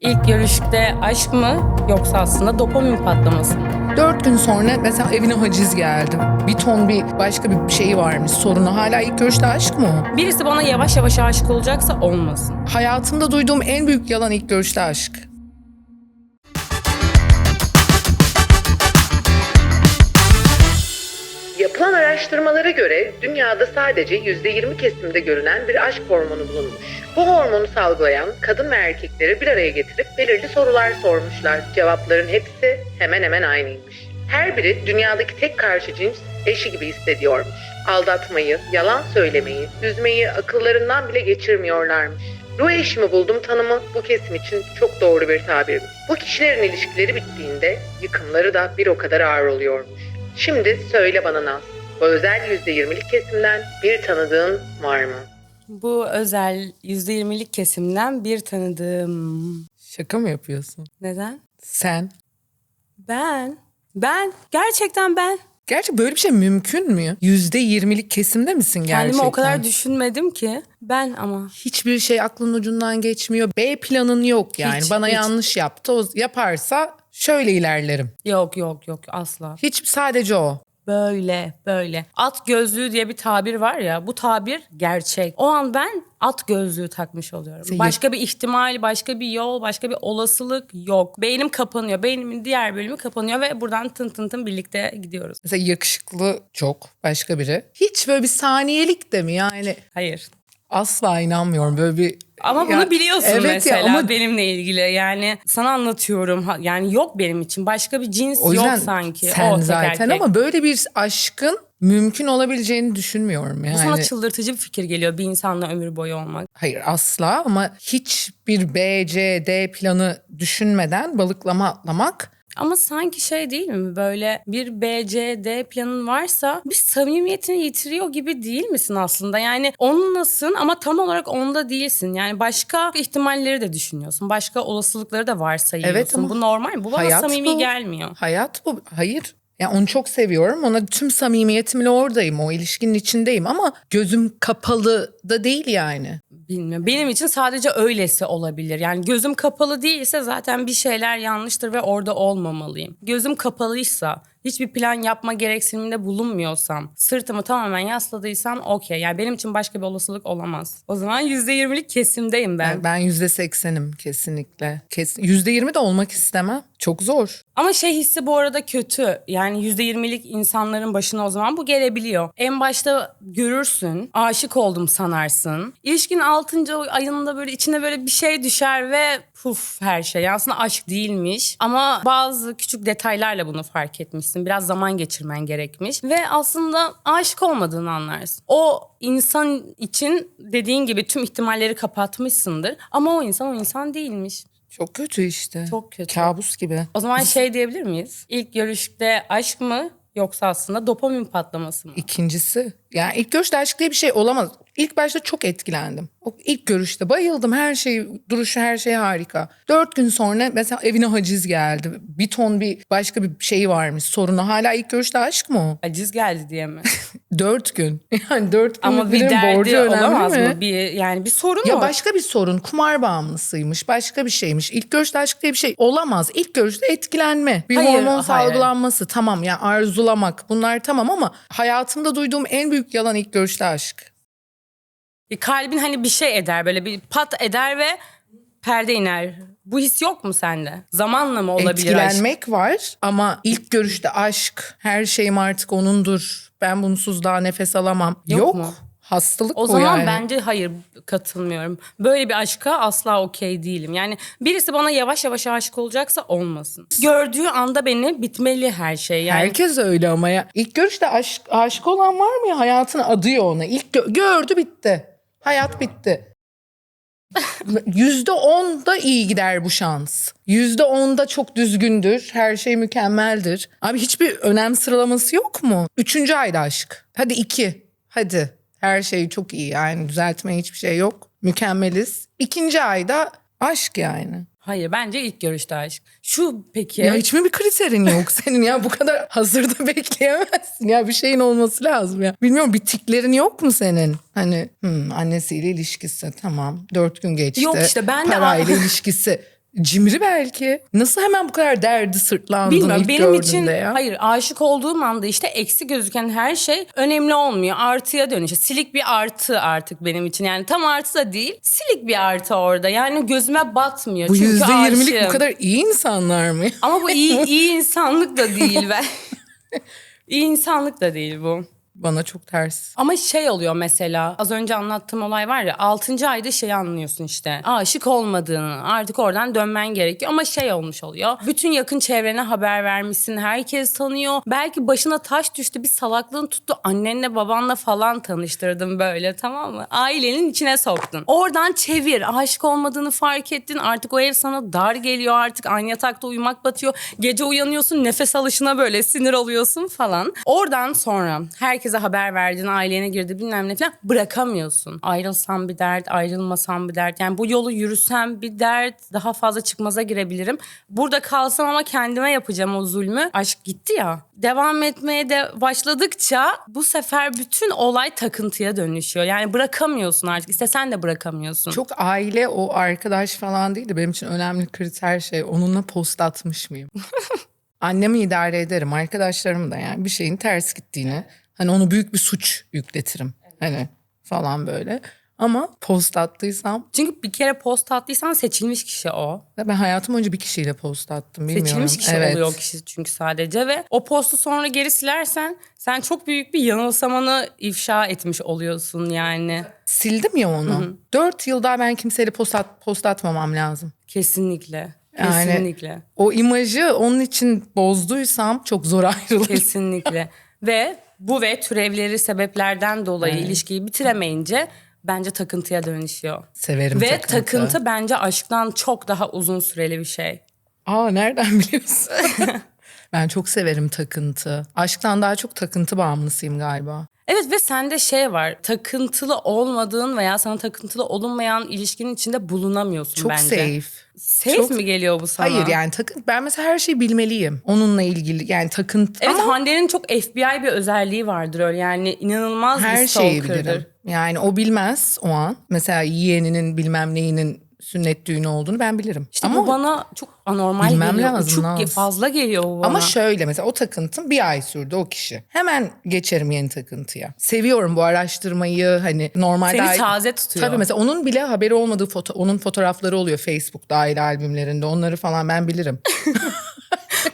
İlk görüşte aşk mı yoksa aslında dopamin patlaması mı? Dört gün sonra mesela evine haciz geldi. Bir ton bir başka bir şeyi varmış sorunu. Hala ilk görüşte aşk mı? Birisi bana yavaş yavaş aşık olacaksa olmasın. Hayatımda duyduğum en büyük yalan ilk görüşte aşk. Araştırmalara göre dünyada sadece %20 kesimde görülen bir aşk hormonu bulunmuş. Bu hormonu salgılayan kadın ve erkekleri bir araya getirip belirli sorular sormuşlar. Cevapların hepsi hemen hemen aynıymış. Her biri dünyadaki tek karşı cins eşi gibi hissediyormuş. Aldatmayı, yalan söylemeyi, üzmeyi akıllarından bile geçirmiyorlarmış. Ruh eşimi buldum tanımı bu kesim için çok doğru bir tabirmiş. Bu kişilerin ilişkileri bittiğinde yıkımları da bir o kadar ağır oluyormuş. Şimdi söyle bana Naz, özel %20'lik kesimden bir tanıdığın var mı? Bu özel %20'lik kesimden bir tanıdığım. Şaka mı yapıyorsun? Neden? Sen. Ben. Ben. Gerçekten ben. Gerçi böyle bir şey mümkün mü? Yüzde yirmilik kesimde misin gerçekten? Kendimi o kadar düşünmedim ki. Ben ama. Hiçbir şey aklının ucundan geçmiyor. B planın yok yani. Hiç, Bana hiç. yanlış yaptı. O yaparsa şöyle ilerlerim. Yok yok yok asla. Hiç sadece o. Böyle böyle. At gözlüğü diye bir tabir var ya bu tabir gerçek. O an ben at gözlüğü takmış oluyorum. Sen başka bir ihtimal, başka bir yol, başka bir olasılık yok. Beynim kapanıyor. Beynimin diğer bölümü kapanıyor ve buradan tın tın tın birlikte gidiyoruz. Mesela yakışıklı çok başka biri. Hiç böyle bir saniyelik de mi yani? Hayır. Asla inanmıyorum böyle bir... Ama Ya, bunu biliyorsun evet ya, mesela ama benimle ilgili. Yani sana anlatıyorum. Yani yok benim için. Başka bir cins o yüzden yok sanki. sen o zaten erkek. ama böyle bir aşkın mümkün olabileceğini düşünmüyorum yani. Bu sana çıldırtıcı bir fikir geliyor bir insanla ömür boyu olmak. Hayır asla ama hiçbir B, C, D planı düşünmeden balıklama atlamak Ama sanki şey değil mi böyle bir B, C, D planın varsa bir samimiyetini yitiriyor gibi değil misin aslında? Yani onunlasın ama tam olarak onda değilsin. Yani başka ihtimalleri de düşünüyorsun. Başka olasılıkları da varsayıyorsun. Evet ama bu normal mi? Bu bana samimi bu. gelmiyor. Hayat bu. Hayır. Yani onu çok seviyorum. Ona tüm samimiyetimle oradayım. O ilişkinin içindeyim ama gözüm kapalı da değil yani. Bilmiyorum. Benim için sadece öylesi olabilir. Yani gözüm kapalı değilse zaten bir şeyler yanlıştır ve orada olmamalıyım. Gözüm kapalıysa, hiçbir plan yapma gereksiniminde bulunmuyorsam, sırtımı tamamen yasladıysam okey. Yani benim için başka bir olasılık olamaz. O zaman %20'lik kesimdeyim ben. Ben, ben yüzde seksenim kesinlikle. Kesin, yüzde yirmi de olmak istemem. Çok zor. Ama şey hissi bu arada kötü. Yani %20'lik insanların başına o zaman bu gelebiliyor. En başta görürsün, aşık oldum sanarsın. İlişkinin 6. ayında böyle içine böyle bir şey düşer ve puf her şey. Aslında aşk değilmiş. Ama bazı küçük detaylarla bunu fark etmişsin. Biraz zaman geçirmen gerekmiş. Ve aslında aşık olmadığını anlarsın. O insan için dediğin gibi tüm ihtimalleri kapatmışsındır. Ama o insan o insan değilmiş. Çok kötü işte. Çok kötü. Kabus gibi. O zaman şey diyebilir miyiz? İlk görüşte aşk mı yoksa aslında dopamin patlaması mı? İkincisi yani ilk görüşte aşk diye bir şey olamaz. İlk başta çok etkilendim. O ilk görüşte bayıldım. Her şey, duruşu her şey harika. Dört gün sonra mesela evine haciz geldi. Bir ton bir başka bir şey varmış sorunu. Hala ilk görüşte aşk mı o? Aciz geldi diye mi? Dört gün. Yani dört gün Ama bir derdi borcu olamaz mi? mı? Bir, yani bir sorun Ya o. başka bir sorun. Kumar bağımlısıymış. Başka bir şeymiş. İlk görüşte aşk diye bir şey olamaz. İlk görüşte etkilenme. Bir Hayır, hormon hayır. salgılanması. Tamam yani arzulamak. Bunlar tamam ama hayatımda duyduğum en büyük yalan ilk görüşte aşk. Bir kalbin hani bir şey eder böyle bir pat eder ve perde iner. Bu his yok mu sende? Zamanla mı olabilir aşk? Etkilenmek var ama ilk görüşte aşk. Her şeyim artık onundur. Ben bunsuz daha nefes alamam. Yok Yok. mu? Hastalık O bu zaman yani. bence hayır katılmıyorum. Böyle bir aşka asla okey değilim. Yani birisi bana yavaş yavaş aşık olacaksa olmasın. Gördüğü anda beni bitmeli her şey. Yani Herkes öyle ama ya. İlk görüşte aşk, aşık olan var mı ya? Hayatını adıyor ona. İlk gö- gördü bitti. Hayat bitti. Yüzde on da iyi gider bu şans. Yüzde on da çok düzgündür. Her şey mükemmeldir. Abi hiçbir önem sıralaması yok mu? Üçüncü ayda aşk. Hadi iki. Hadi. Her şey çok iyi yani düzeltmeye hiçbir şey yok. Mükemmeliz. İkinci ayda aşk yani. hayır bence ilk görüşte aşk. Şu peki. Ya hiç mi bir kriterin yok senin ya bu kadar hazırda bekleyemezsin ya bir şeyin olması lazım ya. Bilmiyorum bir tiklerin yok mu senin? Hani hmm, annesiyle ilişkisi tamam dört gün geçti. Yok işte ben de- Parayla ilişkisi Cimri belki. Nasıl hemen bu kadar derdi sırtlandın Bilmiyorum ilk benim için ya? hayır aşık olduğum anda işte eksi gözüken her şey önemli olmuyor. Artıya dönüşüyor. Silik bir artı artık benim için. Yani tam artı da değil. Silik bir artı orada. Yani gözüme batmıyor. Bu Çünkü yüzde yirmilik bu aşığım. kadar iyi insanlar mı? Ama bu iyi, iyi insanlık da değil ben. iyi insanlık da değil bu. Bana çok ters. Ama şey oluyor mesela az önce anlattığım olay var ya 6. ayda şey anlıyorsun işte aşık olmadığını artık oradan dönmen gerekiyor ama şey olmuş oluyor. Bütün yakın çevrene haber vermişsin herkes tanıyor. Belki başına taş düştü bir salaklığın tuttu annenle babanla falan tanıştırdın böyle tamam mı? Ailenin içine soktun. Oradan çevir aşık olmadığını fark ettin artık o ev sana dar geliyor artık aynı yatakta uyumak batıyor. Gece uyanıyorsun nefes alışına böyle sinir oluyorsun falan. Oradan sonra herkese haber verdin ailene girdi bilmem ne falan bırakamıyorsun. Ayrılsam bir dert ayrılmasam bir dert. Yani bu yolu yürüsem bir dert daha fazla çıkmaza girebilirim. Burada kalsam ama kendime yapacağım o zulmü. Aşk gitti ya. Devam etmeye de başladıkça bu sefer bütün olay takıntıya dönüşüyor. Yani bırakamıyorsun artık. İstesen de bırakamıyorsun. Çok aile o arkadaş falan değil de benim için önemli kriter şey onunla post atmış mıyım? Annemi idare ederim arkadaşlarım da yani bir şeyin ters gittiğini hani onu büyük bir suç yükletirim hani falan böyle. Ama post attıysam Çünkü bir kere post attıysan seçilmiş kişi o. ben hayatım önce bir kişiyle post attım bilmiyorum. Seçilmiş kişi Evet. oluyor kişi çünkü sadece ve o postu sonra geri silersen sen çok büyük bir yanılsamanı ifşa etmiş oluyorsun yani. Sildim ya onu. Dört yıl daha ben kimseyle post, at, post atmamam lazım. Kesinlikle. Yani- Kesinlikle. O imajı onun için bozduysam çok zor ayrılır. Kesinlikle. ve bu ve türevleri sebeplerden dolayı ilişkiyi bitiremeyince bence takıntıya dönüşüyor. Severim ve takıntı. takıntı bence aşktan çok daha uzun süreli bir şey. Aa nereden biliyorsun? ben çok severim takıntı. Aşktan daha çok takıntı bağımlısıyım galiba. Evet ve sende şey var. Takıntılı olmadığın veya sana takıntılı olunmayan ilişkinin içinde bulunamıyorsun Çok bence. safe. Safe Çok- mi geliyor bu sana? Hayır yani takıntı ben mesela her şeyi bilmeliyim. Onunla ilgili yani takıntı Evet ama Hande'nin çok FBI bir özelliği vardır öyle yani inanılmaz her bir şeyi stalker'dır. bilirim. Yani o bilmez o an. Mesela yeğeninin bilmem neyinin sünnet düğünü olduğunu ben bilirim. İşte ama bu bana çok anormal Bilmem geliyor. lazım, çok Naz. fazla geliyor bu bana. Ama şöyle mesela o takıntım bir ay sürdü o kişi. Hemen geçerim yeni takıntıya. Seviyorum bu araştırmayı hani normalde... Seni ay- taze tutuyor. Tabii mesela onun bile haberi olmadığı foto onun fotoğrafları oluyor Facebook'ta aile albümlerinde. Onları falan ben bilirim.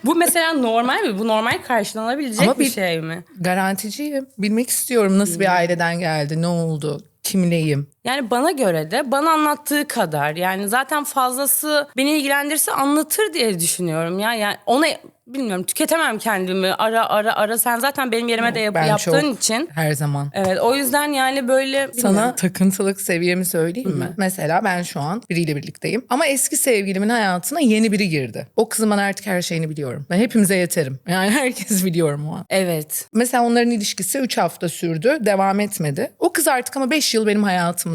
Bu mesela normal mi? Bu normal karşılanabilecek Ama bir bir- şey mi? Garanticiyim. Bilmek istiyorum nasıl Hmm. bir aileden geldi, ne oldu, kimleyim. Yani bana göre de bana anlattığı kadar yani zaten fazlası beni ilgilendirse anlatır diye düşünüyorum ya. Yani ona bilmiyorum tüketemem kendimi ara ara ara sen zaten benim yerime de yap- Ben yaptığın çok için. her zaman. Evet o yüzden yani böyle Sana bilmiyorum. takıntılık seviyemi söyleyeyim mi? Mesela ben şu an biriyle birlikteyim. Ama eski sevgilimin hayatına yeni biri girdi. O kızın bana artık her şeyini biliyorum. Ben hepimize yeterim. Yani herkes biliyorum o an. Evet. Mesela onların ilişkisi 3 hafta sürdü. Devam etmedi. O kız artık ama 5 yıl benim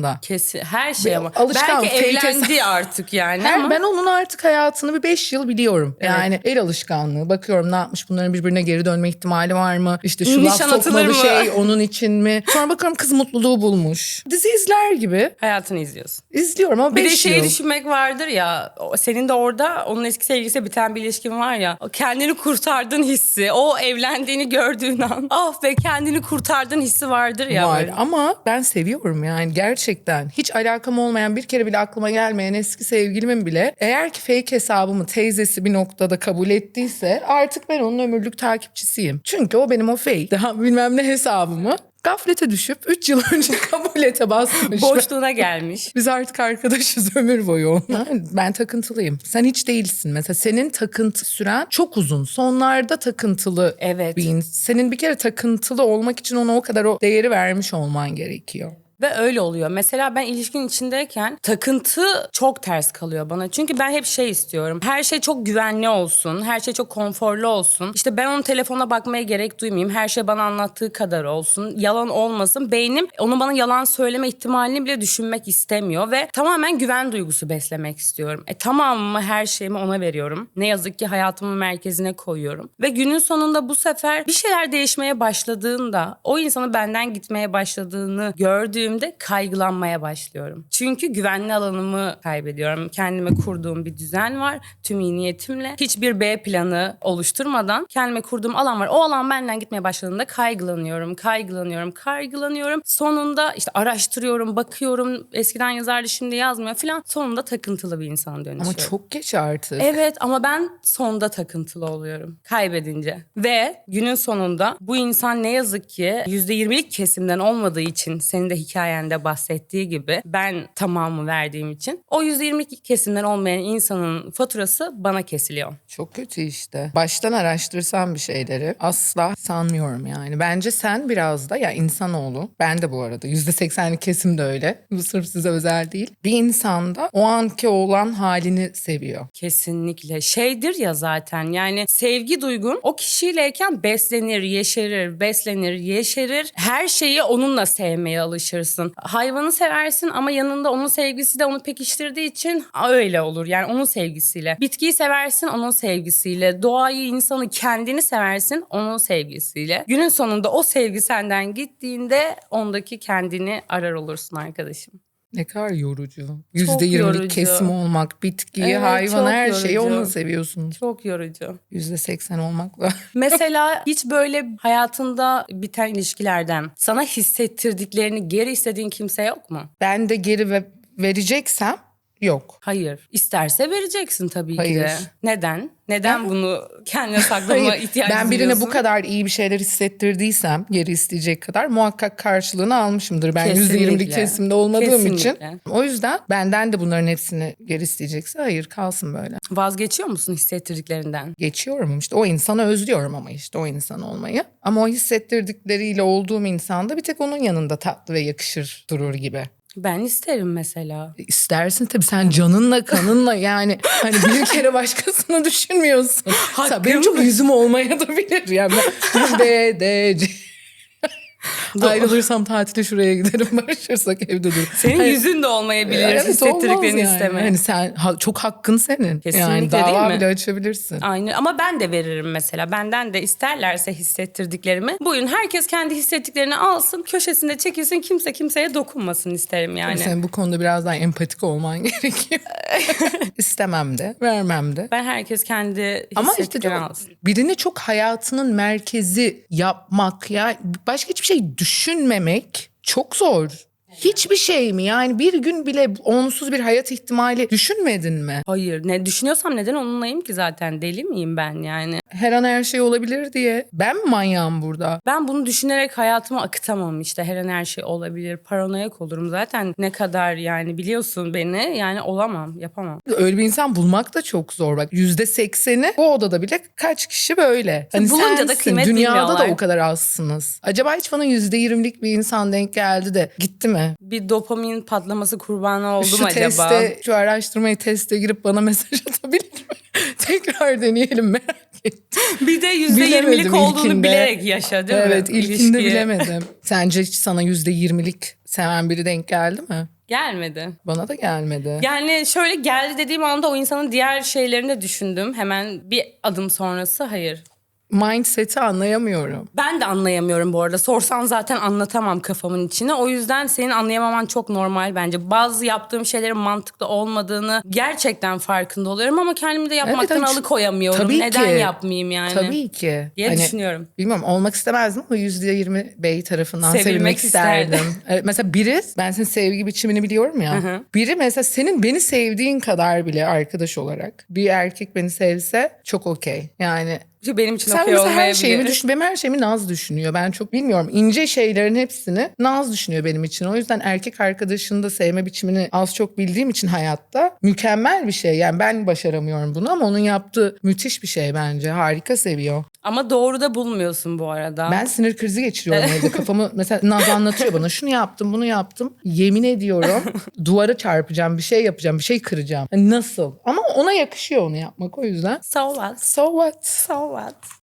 hayatımda. Kesin her şey ama. alışkan, Belki evlendi artık yani Her, ama. ben onun artık hayatını bir 5 yıl biliyorum. Yani el alışkanlığı. Bakıyorum ne yapmış bunların birbirine geri dönme ihtimali var mı? İşte şu laf Nişan atılır sokmalı şey onun için mi? Sonra bakıyorum kız mutluluğu bulmuş. Dizi izler gibi Hayatını izliyorsun. izliyorum ama Bir de 5 şey yıl. düşünmek vardır ya senin de orada onun eski sevgilisiyle biten bir ilişkin var ya kendini kurtardığın hissi o evlendiğini gördüğün an ah be kendini kurtardığın hissi vardır ya. var böyle. ama ben seviyorum yani gerçekten. Hiç alakam olmayan bir kere bile aklıma gelmeyen eski sevgilimin bile eğer ki fake hesabımı teyzesi bir noktada kabul ettiyse artık ben onun ömürlük takipçisiyim. Çünkü o benim o fake daha bilmem ne hesabımı gaflete düşüp 3 yıl önce kabul ete basmış. Boşluğuna gelmiş. Biz artık arkadaşız ömür boyu onunla. Ben takıntılıyım. Sen hiç değilsin. Mesela senin takıntı süren çok uzun. Sonlarda takıntılı Evet. bir Senin bir kere takıntılı olmak için ona o kadar o değeri vermiş olman gerekiyor. Ve öyle oluyor. Mesela ben ilişkin içindeyken takıntı çok ters kalıyor bana. Çünkü ben hep şey istiyorum. Her şey çok güvenli olsun. Her şey çok konforlu olsun. İşte ben onun telefona bakmaya gerek duymayayım. Her şey bana anlattığı kadar olsun. Yalan olmasın. Beynim onun bana yalan söyleme ihtimalini bile düşünmek istemiyor. Ve tamamen güven duygusu beslemek istiyorum. E tamamımı her şeyimi ona veriyorum. Ne yazık ki hayatımın merkezine koyuyorum. Ve günün sonunda bu sefer bir şeyler değişmeye başladığında o insanın benden gitmeye başladığını gördüğümde gördüğümde kaygılanmaya başlıyorum. Çünkü güvenli alanımı kaybediyorum. Kendime kurduğum bir düzen var. Tüm iyi niyetimle. Hiçbir B planı oluşturmadan kendime kurduğum alan var. O alan benden gitmeye başladığında kaygılanıyorum, kaygılanıyorum, kaygılanıyorum. Sonunda işte araştırıyorum, bakıyorum. Eskiden yazardı şimdi yazmıyor falan. Sonunda takıntılı bir insan dönüşüyorum. Ama çok geç artık. Evet ama ben sonda takıntılı oluyorum kaybedince. Ve günün sonunda bu insan ne yazık ki %20'lik kesimden olmadığı için senin de hikayende bahsettiği gibi ben tamamı verdiğim için o %20'lik kesimden olmayan insanın faturası bana kesiliyor. Çok kötü işte. Baştan araştırsan bir şeyleri asla sanmıyorum yani. Bence sen biraz da ya insanoğlu ben de bu arada %80'lik kesim de öyle. Bu sırf size özel değil. Bir insanda o anki olan halini seviyor. Kesinlikle şeydir ya zaten yani sevgi duygun o kişiyleyken beslenir, yeşerir, beslenir, yeşerir. Her şeyi onunla sevmeye alışırsın. Hayvanı seversin ama yanında onun sevgisi de onu pekiştirdiği için öyle olur. Yani onun sevgisiyle. Bitkiyi seversin onun sevgisiyle. Doğayı, insanı, kendini seversin onun sevgisiyle. Günün sonunda o sevgi senden gittiğinde ondaki kendini arar olursun arkadaşım. Ne kadar yorucu. %20'lik yorucu. kesim olmak, bitkiyi, Evet, hayvan her şeyi yorucu. onu seviyorsunuz. Çok yorucu. %80 olmakla. Mesela hiç böyle hayatında biten ilişkilerden sana hissettirdiklerini geri istediğin kimse yok mu? ben de geri ve vereceksem yok. Hayır. İsterse vereceksin tabii ki Hayır. de. Neden? Neden Ben- bunu kendine saklama ihtiyacı ben birine duyuyorsun? bu kadar iyi bir şeyler hissettirdiysem geri isteyecek kadar muhakkak karşılığını almışımdır. Ben Kesinlikle. %20'lik kesimde olmadığım için. Kesinlikle. O yüzden benden de bunların hepsini geri isteyecekse hayır kalsın böyle. Vazgeçiyor musun hissettirdiklerinden? Geçiyorum işte o insanı özlüyorum ama işte o insan olmayı. Ama o hissettirdikleriyle olduğum insanda bir tek onun yanında tatlı ve yakışır durur gibi. Ben isterim mesela. İstersin tabii sen canınla kanınla yani hani bir kere başkasını düşünmüyorsun. Mesela benim çok yüzüm olmaya da bilir. Yani ben B, D, C. Ayrılırsam tatile şuraya giderim barışırsak evde dur. Senin Hani- yüzün de olmayabilir Evet, hissettirdiklerini yani. isteme. Hani sen ha- çok hakkın senin. Kesinlikle yani değil dava mi? bile açabilirsin. Aynı ama ben de veririm mesela. Benden de isterlerse hissettirdiklerimi. Bugün herkes kendi hissettiklerini alsın, köşesinde çekilsin, kimse kimseye dokunmasın isterim yani. Senin bu konuda biraz daha empatik olman gerekiyor. İstemem de, vermem de. Ben herkes kendi Ama işte hissettiklerini alsın. birini çok hayatının merkezi yapmak ya başka hiçbir şey düşünmemek çok zor. Hiçbir şey mi? Yani bir gün bile onsuz bir hayat ihtimali düşünmedin mi? Hayır ne düşünüyorsam neden onunlayım ki zaten deli miyim ben yani? Her an her şey olabilir diye. Ben mi manyağım burada? Ben bunu düşünerek hayatımı akıtamam işte her an her şey olabilir paranoyak olurum zaten ne kadar yani biliyorsun beni yani olamam yapamam. Öyle bir insan bulmak da çok zor. Bak yüzde sekseni bu odada bile kaç kişi böyle. Hani Bulunca da sensin. kıymet Dünyada da o kadar azsınız. Acaba hiç bana yüzde yirmilik bir insan denk geldi de gitti mi? Bir dopamin patlaması kurbanı oldum şu acaba? teste, şu araştırmayı teste girip bana mesaj atabilir mi? Tekrar deneyelim merak ettim. Bir de yüzde yirmilik olduğunu ilkinde. bilerek yaşa değil mi? evet ilkinde İlişkiye. bilemedim. Sence hiç sana yüzde yirmilik seven biri denk geldi mi? Gelmedi. Bana da gelmedi. Yani şöyle geldi dediğim anda o insanın diğer şeylerini de düşündüm. Hemen bir adım sonrası hayır. Mindset'i anlayamıyorum. Ben de anlayamıyorum bu arada. Sorsan zaten anlatamam kafamın içine. O yüzden senin anlayamaman çok normal bence. Bazı yaptığım şeylerin mantıklı olmadığını gerçekten farkında oluyorum ama kendimi de yapmaktan Evet, alıkoyamıyorum. Tabii Neden ki. yapmayayım yani? Tabii ki. diye Hani, düşünüyorum. Bilmiyorum olmak istemezdim ama yüzde yirmi bey tarafından Sevilmek sevilmek, isterdim. isterdim. Mesela biri ben senin sevgi biçimini biliyorum ya. hı. Biri mesela senin beni sevdiğin kadar bile arkadaş olarak bir erkek beni sevse çok okey. Yani Çünkü benim için sen okey mesela her olmayabilir. şeyimi düşün. Benim her şeyimi Naz düşünüyor. Ben çok bilmiyorum. İnce şeylerin hepsini Naz düşünüyor benim için. O yüzden erkek arkadaşını da sevme biçimini az çok bildiğim için hayatta mükemmel bir şey. Yani ben başaramıyorum bunu ama onun yaptığı müthiş bir şey bence. Harika seviyor. Ama doğru da bulmuyorsun bu arada. Ben sinir krizi geçiriyorum evde. Kafamı mesela Naz anlatıyor bana. Şunu yaptım, bunu yaptım. Yemin ediyorum duvara çarpacağım, bir şey yapacağım, bir şey kıracağım. Nasıl? Ama ona yakışıyor onu yapmak o yüzden. So what? So what? So what?